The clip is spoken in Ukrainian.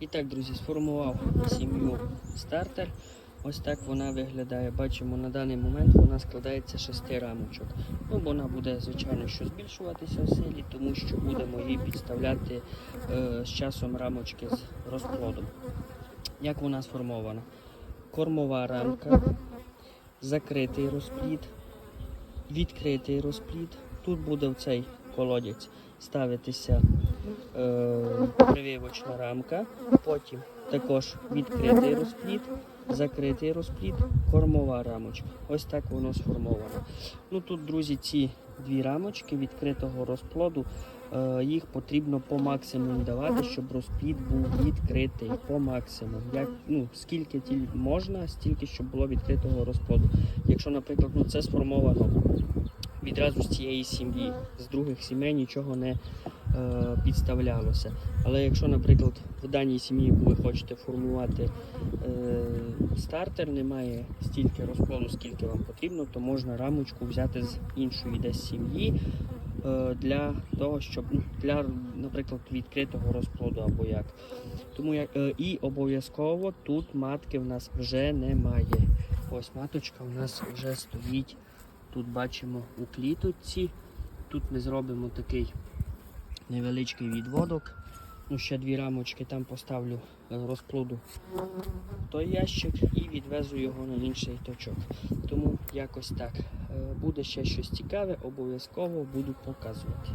І так, друзі, сформував сім'ю стартер. Ось так вона виглядає. Бачимо, на даний момент вона складається з шести рамочок. Ну, вона буде, звичайно, що збільшуватися в силі, тому що будемо її підставляти е, з часом рамочки з розплодом. Як вона сформована? Кормова рамка, закритий розплід, відкритий розплід. Тут буде в цей колодязь ставитися е, прививочна рамка, потім також відкритий розплід, закритий розплід, кормова рамочка. Ось так воно сформовано. Ну тут, друзі, ці дві рамочки відкритого розплоду. е, Їх потрібно по максимуму давати, щоб розплід був відкритий по максимуму. Як, ну, скільки можна, стільки, щоб було відкритого розплоду. Якщо, наприклад, ну, це сформовано відразу з цієї сім'ї, з других сімей нічого не е, підставлялося. Але якщо, наприклад, в даній сім'ї ви хочете формувати е, стартер, немає стільки розплоду, скільки вам потрібно, то можна рамочку взяти з іншої десь сім'ї е, для того, щоб ну, для, наприклад, відкритого розплоду або як. Тому як е, і обов'язково тут матки в нас вже немає. Ось маточка у нас вже стоїть. Тут бачимо у кліточці. Тут ми зробимо такий невеличкий відводок. Ну, ще дві рамочки там поставлю розплоду той ящик і відвезу його на інший точок. Тому якось так. Е, Буде ще щось цікаве, обов'язково буду показувати.